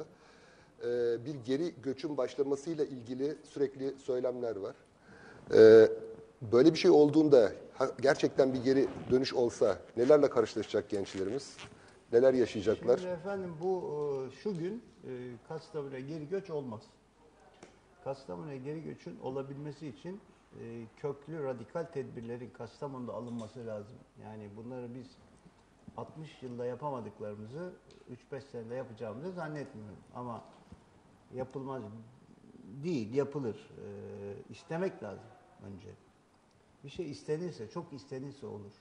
e, bir geri göçün başlamasıyla ilgili sürekli söylemler var. E, böyle bir şey olduğunda gerçekten bir geri dönüş olsa nelerle karşılaşacak gençlerimiz? Neler yaşayacaklar? Şimdi efendim bu e, şu gün e, Kastamonu'ya geri göç olmaz. Kastamonu'ya geri göçün olabilmesi için e, köklü radikal tedbirlerin Kastamonu'da alınması lazım. Yani bunları biz 60 yılda yapamadıklarımızı 3-5 senede yapacağımızı zannetmiyorum. Ama yapılmaz değil, yapılır. E, istemek lazım önce. Bir şey istenirse, çok istenirse olur.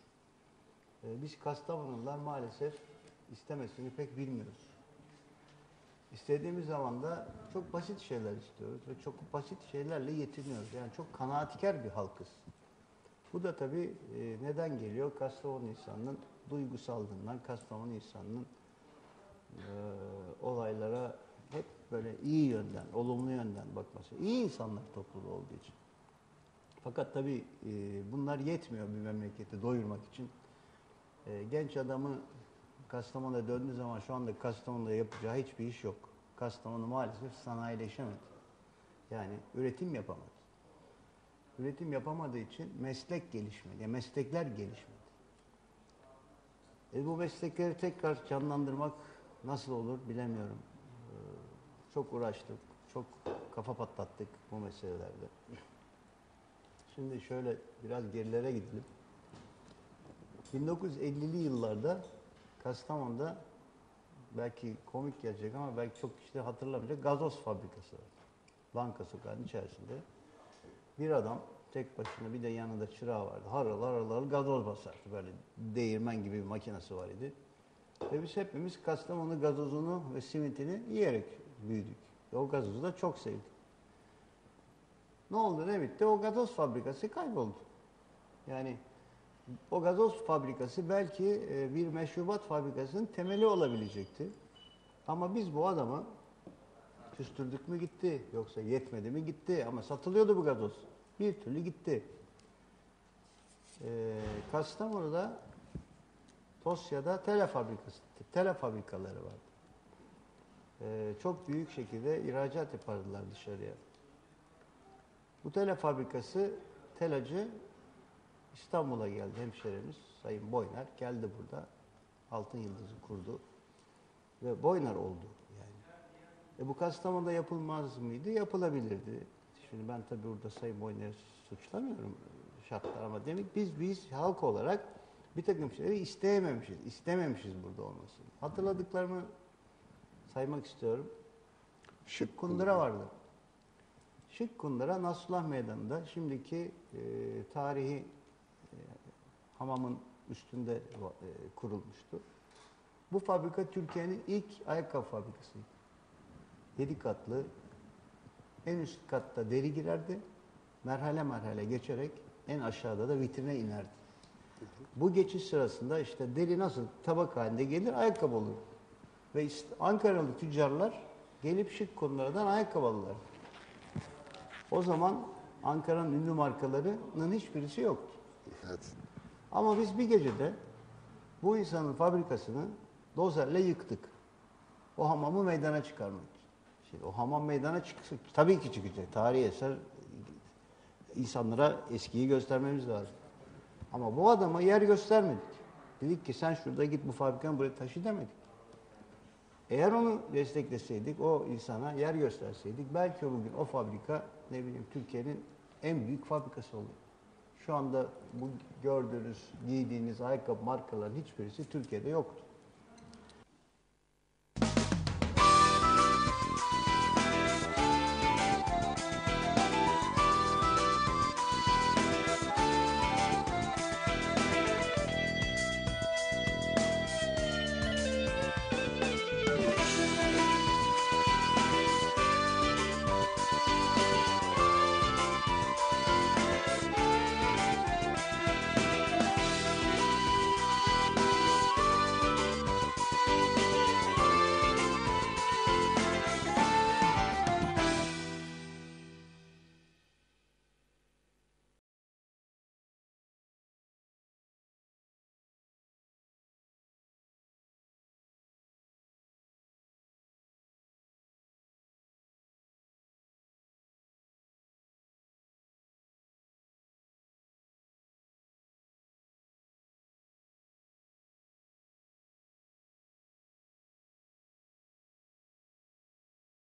E, biz Kastamonular maalesef istemesini pek bilmiyoruz. İstediğimiz zaman da çok basit şeyler istiyoruz ve çok basit şeylerle yetiniyoruz. Yani çok kanaatkar bir halkız. Bu da tabii e, neden geliyor? Kastamonu insanının duygusallığından, Kastamonu insanının e, olaylara hep böyle iyi yönden, olumlu yönden bakması. İyi insanlar topluluğu olduğu için. Fakat tabii e, bunlar yetmiyor bir memleketi doyurmak için. E, genç adamı Kastamonu'ya döndüğü zaman şu anda Kastamonu'da yapacağı hiçbir iş yok. Kastamonu maalesef sanayileşemedi. Yani üretim yapamadı. Üretim yapamadığı için meslek gelişmedi. Yani meslekler gelişmedi. E, bu meslekleri tekrar canlandırmak nasıl olur bilemiyorum. E, çok uğraştık, çok kafa patlattık bu meselelerde. Şimdi şöyle biraz gerilere gidelim. 1950'li yıllarda Kastamonu'da belki komik gelecek ama belki çok kişi de hatırlamayacak gazoz fabrikası var. Banka sokağının içerisinde. Bir adam tek başına bir de yanında çırağı vardı. Harıl harıl harıl gazoz basardı. Böyle değirmen gibi bir makinesi var idi. Ve biz hepimiz Kastamonu gazozunu ve simitini yiyerek büyüdük. Ve o gazozu da çok sevdik. Ne oldu ne bitti? O gazoz fabrikası kayboldu. Yani o gazoz fabrikası belki e, bir meşrubat fabrikasının temeli olabilecekti. Ama biz bu adamı küstürdük mü gitti, yoksa yetmedi mi gitti ama satılıyordu bu gazoz. Bir türlü gitti. Ee, Kastamonu'da Tosya'da tele fabrikası, tele fabrikaları vardı. Ee, çok büyük şekilde ihracat yapardılar dışarıya. Bu tele fabrikası telacı İstanbul'a geldi hemşerimiz Sayın Boyner geldi burada. Altın Yıldız'ı kurdu. Ve Boyner oldu yani. E bu Kastamonu'da yapılmaz mıydı? Yapılabilirdi. Şimdi ben tabii burada Sayın Boyner'i suçlamıyorum şartlar ama demek biz biz halk olarak bir takım şeyleri isteyememişiz. istememişiz burada olmasını. Hatırladıklarımı saymak istiyorum. Şık Kundura vardı. Şık Kundura Nasrullah Meydanı'nda şimdiki e, tarihi e, hamamın üstünde e, kurulmuştu. Bu fabrika Türkiye'nin ilk ayakkabı fabrikasıydı. Yedi katlı, en üst katta deri girerdi. Merhale merhale geçerek en aşağıda da vitrine inerdi. Bu geçiş sırasında işte deri nasıl tabak halinde gelir ayakkabı olur. Ve işte Ankaralı tüccarlar gelip şık konulardan ayakkabı alırlar. O zaman Ankara'nın ünlü markalarının hiçbirisi yoktu. Evet. Ama biz bir gecede bu insanın fabrikasını dozerle yıktık. O hamamı meydana çıkarmak. Şimdi o hamam meydana çıksa tabii ki çıkacak. Tarihi eser insanlara eskiyi göstermemiz lazım. Ama bu adama yer göstermedik. Dedik ki sen şurada git bu fabrikanı buraya taşı demedik. Eğer onu destekleseydik, o insana yer gösterseydik belki bugün o fabrika ne bileyim Türkiye'nin en büyük fabrikası olur. Şu anda bu gördüğünüz, giydiğiniz ayakkabı markaların hiçbirisi Türkiye'de yoktu.